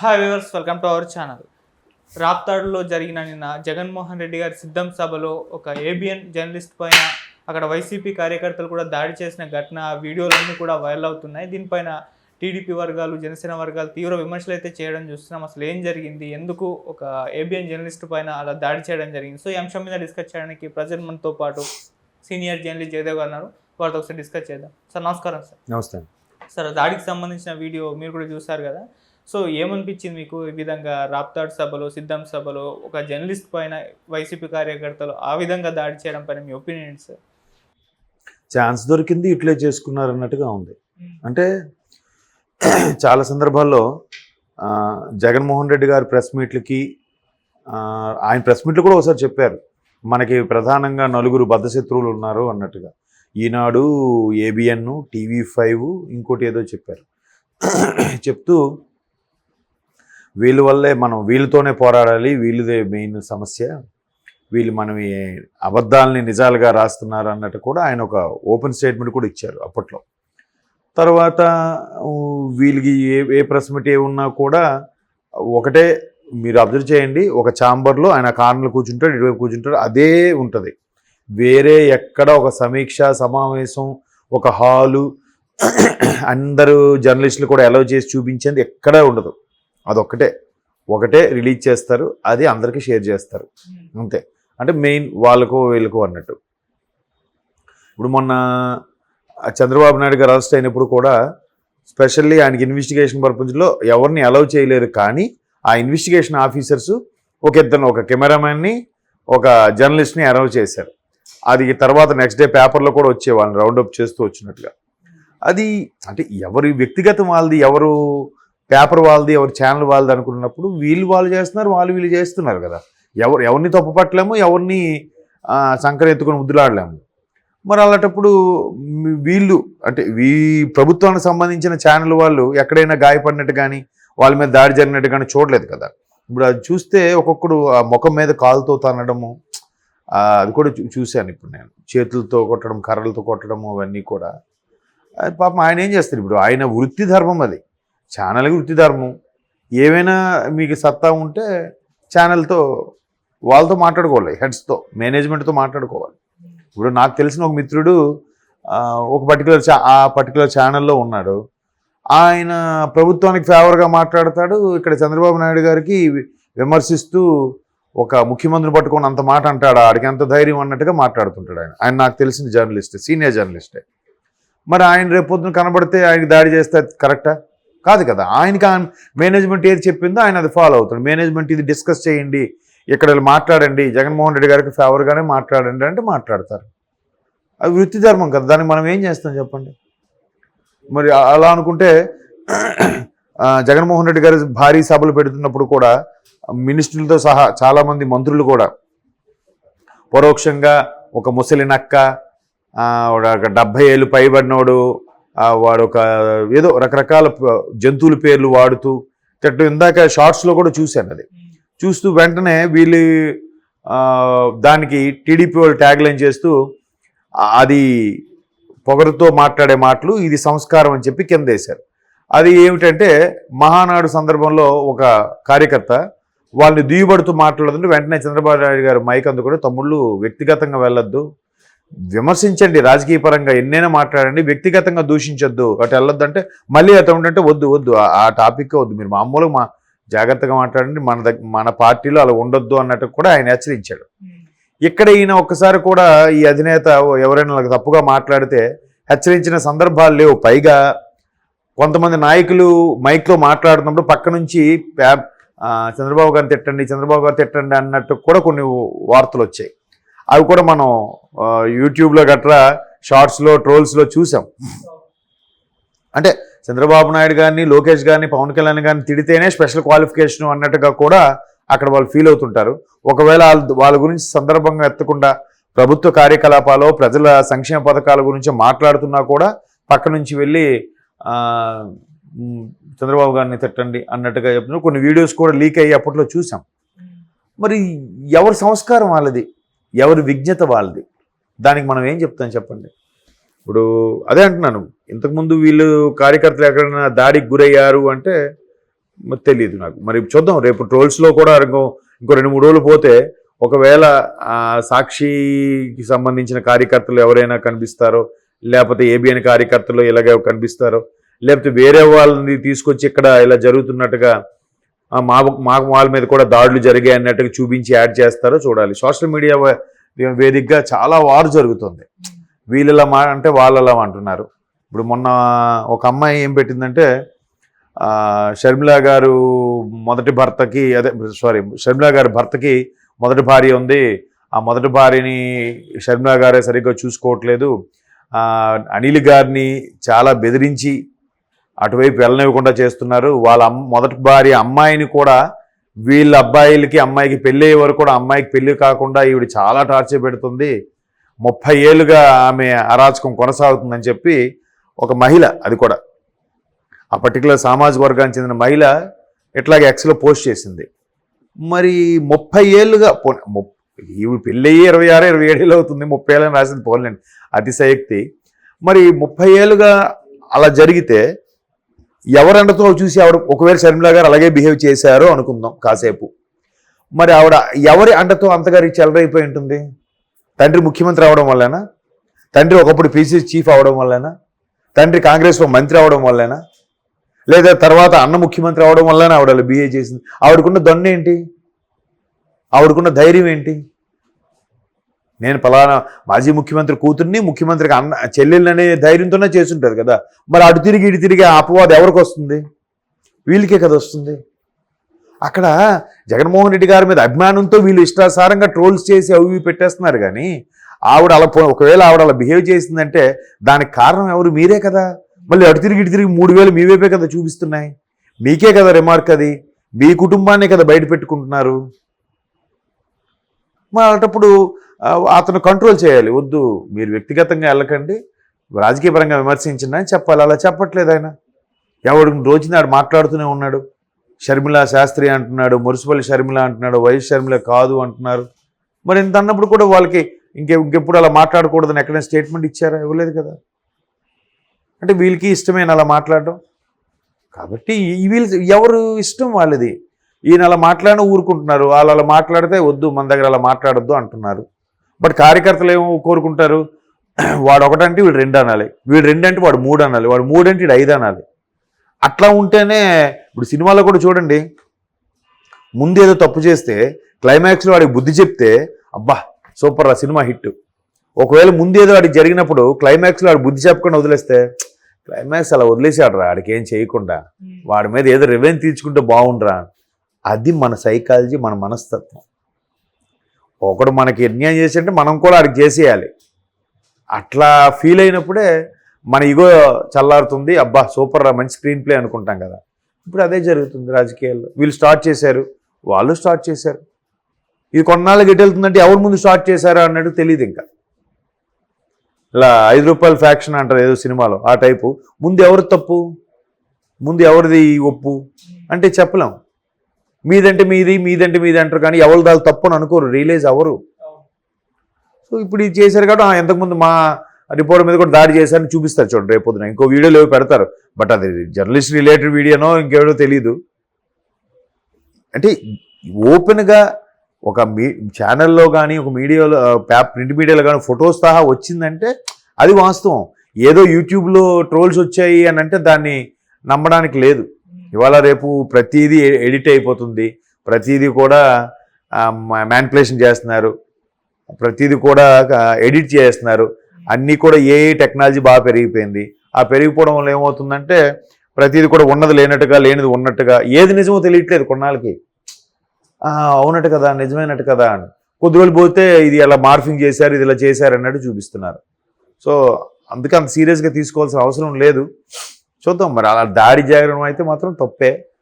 Hi viewers welcome to our channel రాప్తాడులో జరిగిన నిన్న జగన్మోహన్ రెడ్డి గారి సిద్ధం సభలో ఒక ఏబిఎన్ జర్నలిస్ట్ పైన అక్కడ వైసీపీ కార్యకర్తలు కూడా దాడి చేసిన ఘటన వీడియోలన్నీ కూడా వైరల్ అవుతున్నాయి. దీనిపైన టీడీపీ వర్గాలు జనసేన వర్గాలు తీవ్ర విమర్శలు అయితే చేయడం చూస్తున్నాం. అసలు ఏం జరిగింది? ఎందుకు ఒక ఏబిఎన్ జర్నలిస్ట్ పైన అలా దాడి చేయడం జరిగింది? సో ఈ అంశం మీద డిస్కస్ చేయడానికి ప్రజెంట్ మనతో పాటు సీనియర్ జర్నలిస్ట్ జయదేవ్ గారు ఉన్నారు. వారితో ఒకసారి డిస్కస్ చేద్దాం. సార్ నమస్కారం సార్. నమస్తే. సార్ దాడికి సంబంధించిన వీడియో మీరు కూడా చూసారు కదా? సో ఏమనిపించింది మీకు ఈ విధంగా రాప్తాడ్ సభలో సిద్ధం సభలో ఒక జర్నలిస్ట్ పైన వైసీపీ కార్యకర్తలు ఆ విధంగా దాడి చేయడం పైన మీ ఒపీనియన్ సార్? ఛాన్స్ దొరికింది యూటిలైజ్ చేసుకున్నారు అన్నట్టుగా ఉంది అంటే చాలా సందర్భాల్లో జగన్మోహన్ రెడ్డి గారి ప్రెస్ మీట్లకి ఆయన ప్రెస్ మీట్లు కూడా ఒకసారి చెప్పారు. మనకి ప్రధానంగా నలుగురు బద్ధశత్రువులు ఉన్నారు అన్నట్టుగా. ఈనాడు ఏబిఎన్ టీవీ ఫైవ్ ఇంకోటి ఏదో చెప్పారు. చెప్తూ వీళ్ళ వల్లే మనం వీళ్ళతోనే పోరాడాలి వీళ్ళదే మెయిన్ సమస్య. వీళ్ళు మనం అబద్ధాలని నిజాలుగా రాస్తున్నారు అన్నట్టు కూడా ఆయన ఒక ఓపెన్ స్టేట్మెంట్ కూడా ఇచ్చారు అప్పట్లో. తర్వాత వీళ్ళకి ఏ ఏ ప్రెస్ మీట్ ఏ ఉన్నా కూడా ఒకటే మీరు అబ్జర్వ్ చేయండి ఒక ఛాంబర్లో ఆయన కార్నర్లో కూర్చుంటాడు ఇటువైపు కూర్చుంటాడు అదే ఉంటుంది. వేరే ఎక్కడ ఒక సమీక్ష సమావేశం ఒక హాలు అందరూ జర్నలిస్టులు కూడా అలౌ చేసి చూపించేది ఎక్కడా ఉండదు. అదొక్కటే. ఒకటే రిలీజ్ చేస్తారు అది అందరికీ షేర్ చేస్తారు. అంతే. అంటే మెయిన్ వాళ్ళకు వీళ్ళకు అన్నట్టు. ఇప్పుడు మొన్న చంద్రబాబు నాయుడు గారు అరెస్ట్ అయినప్పుడు కూడా స్పెషల్లీ ఆయనకి ఇన్వెస్టిగేషన్ పర్పస్లో ఎవరిని అలౌ చేయలేదు. కానీ ఆ ఇన్వెస్టిగేషన్ ఆఫీసర్స్ ఒక ఇద్దరు ఒక కెమెరామెన్ని ఒక జర్నలిస్ట్ని అలౌ చేశారు. అది తర్వాత నెక్స్ట్ డే పేపర్లో కూడా వచ్చే వాళ్ళని రౌండప్ చేస్తూ వచ్చినట్టుగా. అది అంటే ఎవరి వ్యక్తిగతం వాళ్ళది ఎవరు పేపర్ వాళ్ళది ఎవరి ఛానల్ వాళ్ళది అనుకున్నప్పుడు వీళ్ళు వాళ్ళు చేస్తున్నారు వాళ్ళు వీళ్ళు చేస్తున్నారు కదా. ఎవరు ఎవరిని తప్పు పట్టలేము ఎవరిని సంకర ఎత్తుకొని ముద్దులాడలేము. మరి అలాంటప్పుడు వీళ్ళు అంటే వీ ప్రభుత్వానికి సంబంధించిన ఛానల్ వాళ్ళు ఎక్కడైనా గాయపడినట్టు కానీ వాళ్ళ మీద దాడి జరిగినట్టు కానీ చూడలేదు కదా. ఇప్పుడు అది చూస్తే ఒక్కొక్కడు ఆ ముఖం మీద కాలుతో తనడము అది కూడా చూ- చూశాను ఇప్పుడు నేను. చేతులతో కొట్టడం కర్రలతో కొట్టడము అవన్నీ కూడా. పాపం ఆయన ఏం చేస్తారు ఇప్పుడు? ఆయన వృత్తి ధర్మం అది. ఛానల్కి వృత్తి ధర్మం. ఏమైనా మీకు సత్తా ఉంటే ఛానల్తో వాళ్ళతో మాట్లాడుకోవాలి హెడ్స్తో మేనేజ్మెంట్తో మాట్లాడుకోవాలి. ఇప్పుడు నాకు తెలిసిన ఒక మిత్రుడు ఒక పర్టికులర్ ఆ పర్టికులర్ ఛానల్లో ఉన్నాడు. ఆయన ప్రభుత్వానికి ఫేవర్గా మాట్లాడతాడు. ఇక్కడ చంద్రబాబు నాయుడు గారికి వి- విమర్శిస్తూ ఒక ముఖ్యమంత్రిని పట్టుకొని అంత మాట అంటాడు? ఆడికి ఎంత ధైర్యం అన్నట్టుగా మాట్లాడుతుంటాడు ఆయన. ఆయన నాకు తెలిసిన జర్నలిస్ట్ సీనియర్ జర్నలిస్టే. మరి ఆయన రేపొద్దున కనబడితే ఆయనకి దాడి చేస్తే కరెక్టా? కాదు కదా. ఆయనకి ఆయన మేనేజ్మెంట్ ఏది చెప్పిందో ఆయన అది ఫాలో అవుతాడు. మేనేజ్మెంట్ ఇది డిస్కస్ చేయండి ఇక్కడ మాట్లాడండి జగన్మోహన్ రెడ్డి గారికి ఫేవర్గానే మాట్లాడండి అంటే మాట్లాడతారు. అది వృత్తి ధర్మం కదా. దానికి మనం ఏం చేస్తాం చెప్పండి? మరి అలా అనుకుంటే జగన్మోహన్ రెడ్డి గారు భారీ సభలు పెడుతున్నప్పుడు కూడా మినిస్టర్లతో సహా చాలామంది మంత్రులు కూడా పరోక్షంగా ఒక ముసలి నక్క ఒక డెబ్భై ఏళ్ళు పైబడినోడు వాడు ఒక ఏదో రకరకాల జంతువుల పేర్లు వాడుతూ తిట్టడం ఇందాక షార్ట్స్లో కూడా చూశాను అది. చూస్తూ వెంటనే వీళ్ళు దానికి టీడీపీ వాళ్ళు ట్యాగ్ లైన్ చేస్తూ అది పొగరుతో మాట్లాడే మాటలు ఇది సంస్కారం అని చెప్పి కింద వేశారు. అది ఏమిటంటే మహానాడు సందర్భంలో ఒక కార్యకర్త వాళ్ళని దుయ్యబడుతూ మాట్లాడుతుంటే వెంటనే చంద్రబాబు నాయుడు గారు మైక్ అందుకుంటే తమ్ముళ్ళు వ్యక్తిగతంగా వెళ్ళొద్దు విమర్శించండి రాజకీయ పరంగా ఎన్నైనా మాట్లాడండి వ్యక్తిగతంగా దూషించొద్దు అటు వెళ్ళొద్దు అంటే మళ్ళీ అటు ఉంటే వద్దు వద్దు. ఆ- టాపిక్ వద్దు. మీరు మామూలుగా మా జాగ్రత్తగా మాట్లాడండి మన దగ్గర మన పార్టీలో అలా ఉండొద్దు అన్నట్టు కూడా ఆయన హెచ్చరించాడు. ఇక్కడ ఈయన ఒక్కసారి కూడా ఈ అధినేత ఎవరైనా నాకు తప్పుగా మాట్లాడితే హెచ్చరించిన సందర్భాలు లేవు. పైగా కొంతమంది నాయకులు మైక్లో మాట్లాడుతున్నప్పుడు పక్క నుంచి చంద్రబాబు గారిని తిట్టండి చంద్రబాబు గారు తిట్టండి అన్నట్టు కూడా కొన్ని వార్తలు వచ్చాయి. అవి కూడా మనం యూట్యూబ్లో గట్రా షార్ట్స్లో ట్రోల్స్లో చూసాం. అంటే చంద్రబాబు నాయుడు గారిని లోకేష్ గారిని పవన్ కళ్యాణ్ గారిని తిడితేనే స్పెషల్ క్వాలిఫికేషన్ అన్నట్టుగా కూడా అక్కడ వాళ్ళు ఫీల్ అవుతుంటారు. ఒకవేళ వాళ్ళ- వాళ్ళ గురించి సందర్భంగా ఎత్తకుండా ప్రభుత్వ కార్యకలాపాలు ప్రజల సంక్షేమ పథకాల గురించి మాట్లాడుతున్నా కూడా పక్క నుంచి వెళ్ళి చంద్రబాబు గారిని తిట్టండి అన్నట్టుగా చెప్తున్నారు కొన్ని వీడియోస్ కూడా లీక్ అయ్యి అప్పట్లో చూసాం. మరి ఎవరి సంస్కారం వాళ్ళది? ఎవరి విజ్ఞత వాళ్ళది. దానికి మనం ఏం చెప్తాం చెప్పండి? ఇప్పుడు అదే అంటున్నాను. ఇంతకుముందు వీళ్ళు కార్యకర్తలు ఎక్కడైనా దాడికి గురయ్యారు అంటే తెలియదు నాకు. మరి చూద్దాం రేపు ట్రోల్స్లో కూడా ఇంకో ఇంకో రెండు మూడు రోజులు పోతే ఒకవేళ సాక్షికి సంబంధించిన కార్యకర్తలు ఎవరైనా కనిపిస్తారో లేకపోతే ఏబిఎన్ కార్యకర్తలు ఇలాగే కనిపిస్తారో లేకపోతే వేరే వాళ్ళని తీసుకొచ్చి ఇక్కడ ఇలా జరుగుతున్నట్టుగా మా మాకు వాళ్ళ మీద కూడా దాడులు జరిగాయి అన్నట్టుగా చూపించి యాడ్ చేస్తారో చూడాలి. సోషల్ మీడియా వేదికగా చాలా వారు జరుగుతుంది. వీళ్ళలా మా అంటే వాళ్ళలా అంటున్నారు. ఇప్పుడు మొన్న ఒక అమ్మాయి ఏం పెట్టిందంటే షర్మిలా షర్మిల గారు మొదటి భర్తకి అదే సారీ షర్మిల గారి భర్తకి మొదటి భార్య ఉంది. ఆ మొదటి భార్యని షర్మిల గారే సరిగ్గా చూసుకోవట్లేదు. అనిల్ గారిని చాలా బెదిరించి అటువైపు వెళ్ళనివ్వకుండా చేస్తున్నారు. వాళ్ళ మొదటి భార్య అమ్మాయిని కూడా వీళ్ళ అబ్బాయిలకి అమ్మాయికి పెళ్ళి అయ్యే వరకు కూడా అమ్మాయికి పెళ్ళి కాకుండా ఈవిడ చాలా టార్చర్ పెడుతుంది. ముప్పై ఏళ్ళుగా ఆమె అరాచకం కొనసాగుతుందని చెప్పి ఒక మహిళ అది కూడా ఆ పర్టికులర్ సామాజిక వర్గానికి చెందిన మహిళ ఇట్లాగే ఎక్స్లో పోస్ట్ చేసింది. మరి ముప్పై ఏళ్ళుగా పో- ముప్- ఈవిడ పెళ్ళి ఇరవై ఆరు ఇరవై ఏళ్ళు అవుతుంది. ముప్పై ఏళ్ళని రాసింది పోలేండి అతిశయక్తి. మరి ముప్పై ఏళ్ళుగా అలా జరిగితే ఎవరెండతో చూసి ఆవిడ ఒకవేళ షర్మిల గారు అలాగే బిహేవ్ చేశారు అనుకుందాం కాసేపు. మరి ఆవిడ ఎవరి అండతో అంతగారి చెలరైపోయి ఉంటుంది? తండ్రి ముఖ్యమంత్రి అవడం వల్లనా? తండ్రి ఒకప్పుడు పీసీ చీఫ్ అవడం వల్లనా? తండ్రి కాంగ్రెస్లో మంత్రి అవడం వల్లనా? లేదా తర్వాత అన్న ముఖ్యమంత్రి అవడం వల్లనే ఆవిడ బిహేవ్ చేసింది? ఆవిడకున్న దొన్న ఏంటి ఆవిడకున్న ధైర్యం ఏంటి? నేను పలానా మాజీ ముఖ్యమంత్రి కూతుర్ని ముఖ్యమంత్రికి అన్న చెల్లెళ్ళనే ధైర్యంతోనే చేస్తుంటారు కదా. మరి అటు తిరిగి ఇటు తిరిగి ఆపవాదు అపవాదం ఎవరికి వస్తుంది? వీళ్ళకే కదా వస్తుంది. అక్కడ జగన్మోహన్ రెడ్డి గారి మీద అభిమానంతో వీళ్ళు ఇష్టాసారంగా ట్రోల్స్ చేసి అవి ఇవి పెట్టేస్తున్నారు కానీ ఆవిడ అలా ఒకవేళ ఆవిడ అలా బిహేవ్ చేసిందంటే దానికి కారణం ఎవరు? మీరే కదా. మళ్ళీ అటు తిరిగి ఇటు తిరిగి మూడు వేలు మీ వైపే కదా చూపిస్తున్నాయి. మీకే కదా రిమార్క్ అది. మీ కుటుంబాన్నే కదా బయట పెట్టుకుంటున్నారు. మరి అలాంటప్పుడు అతను కంట్రోల్ చేయాలి. వద్దు మీరు వ్యక్తిగతంగా వెళ్ళకండి రాజకీయ పరంగా విమర్శించండి చెప్పాలి. అలా చెప్పట్లేదు ఆయన. ఎవడు రోజునాడు మాట్లాడుతూనే ఉన్నాడు. షర్మిల శాస్త్రి అంటున్నాడు మురిసిపల్లి షర్మిల అంటున్నాడు వైఎస్ షర్మిల కాదు అంటున్నారు. మరి ఇంత అన్నప్పుడు కూడా వాళ్ళకి ఇంకే ఇంకెప్పుడు అలా మాట్లాడకూడదని ఎక్కడైనా స్టేట్మెంట్ ఇచ్చారా? ఇవ్వలేదు కదా. అంటే వీళ్ళకి ఇష్టమైన అలా మాట్లాడడం? కాబట్టి వీళ్ళు ఎవరు ఇష్టం వాళ్ళది? ఈయన అలా మాట్లాడిన ఊరుకుంటున్నారు. వాళ్ళు అలా మాట్లాడితే వద్దు మన దగ్గర అలా మాట్లాడొద్దు అంటున్నారు. బట్ కార్యకర్తలు ఏమో కోరుకుంటారు? వాడు ఒకటంటే వీడు రెండు అనాలి. వీడు రెండు అంటే వాడు మూడు అనాలి. వాడు మూడు అంటే వీడు ఐదు అనాలి. అట్లా ఉంటేనే ఇప్పుడు సినిమాలో కూడా చూడండి. ముందు ఏదో తప్పు చేస్తే క్లైమాక్స్లో వాడికి బుద్ధి చెప్తే అబ్బా సూపర్ ఆ సినిమా హిట్. ఒకవేళ ముందు ఏదో వాడికి జరిగినప్పుడు క్లైమాక్స్లో వాడు బుద్ధి చెప్పకుండా వదిలేస్తే క్లైమాక్స్ అలా వదిలేసాడు రా వాడికి ఏం చేయకుండా. వాడి మీద ఏదో రివెంజ్ తీర్చుకుంటే బాగుండ్రా అది మన సైకాలజీ మన మనస్తత్వం. ఒకడు మనకి అన్యాయం చేసింటే మనం కూడా వాడికి చేసేయాలి. అట్లా ఫీల్ అయినప్పుడే మన ఇగో చల్లారుతుంది అబ్బా సూపర్ రా మంచి స్క్రీన్ ప్లే అనుకుంటాం కదా. ఇప్పుడు అదే జరుగుతుంది రాజకీయాల్లో. వీళ్ళు స్టార్ట్ చేశారు వాళ్ళు స్టార్ట్ చేశారు. ఇది కొన్నాళ్ళకి గెటెళ్తుందంటే వెళ్తుందంటే ముందు స్టార్ట్ చేశారు అన్నట్టు తెలియదు ఇంకా. ఇలా ఐదు రూపాయల ఫ్యాక్షన్ అంటారు ఏదో సినిమాలో ఆ టైపు. ముందు ఎవరు తప్పు? ముందు ఎవరిది ఒప్పు? అంటే చెప్పలేం. మీదంటే మీది మీదంటే మీది అంటారు కానీ ఎవరు దాని తప్పుని అనుకోరు రియలైజ్ అవ్వరు. సో ఇప్పుడు ఇది చేశారు కాబట్టి ఎంతకుముందు ఇంతకుముందు మా రిపోర్ట్ మీద కూడా దాడి చేశారని చూపిస్తారు చూడండి రేపు పొద్దున. ఇంకో వీడియోలు ఏవి పెడతారు. బట్ అది జర్నలిస్ట్ రిలేటెడ్ వీడియోనో ఇంకేదో తెలియదు అంటే ఓపెన్గా ఒక మీ ఛానల్లో కానీ ఒక మీడియాలో ప్రింట్ మీడియాలో కానీ ఫొటోస్ సహా వచ్చిందంటే అది వాస్తవం. ఏదో యూట్యూబ్లో ట్రోల్స్ వచ్చాయి అని అంటే దాన్ని నమ్మడానికి లేదు. ఇవాళ రేపు ప్రతిదీ ఎడిట్ అయిపోతుంది. ప్రతిదీ కూడా మ్యాన్పులేషన్ చేస్తున్నారు. ప్రతిదీ కూడా ఎడిట్ చేస్తున్నారు. అన్నీ కూడా ఏ టెక్నాలజీ బాగా పెరిగిపోయింది. ఆ పెరిగిపోవడం వల్ల ఏమవుతుందంటే ప్రతిదీ కూడా ఉన్నది లేనట్టుగా లేనిది ఉన్నట్టుగా ఏది నిజమో తెలియట్లేదు కొన్నాళ్ళకి. అవునట్టు కదా నిజమైనట్టు కదా అని. కొద్ది రోజులు పోతే ఇది అలా మార్ఫింగ్ చేశారు ఇది ఇలా చేశారు అన్నట్టు చూపిస్తున్నారు. సో అందుకే అంత సీరియస్గా తీసుకోవాల్సిన అవసరం లేదు. చూద్దాం మరి. అలా దాడి చేయడం అయితే మాత్రం తప్పే.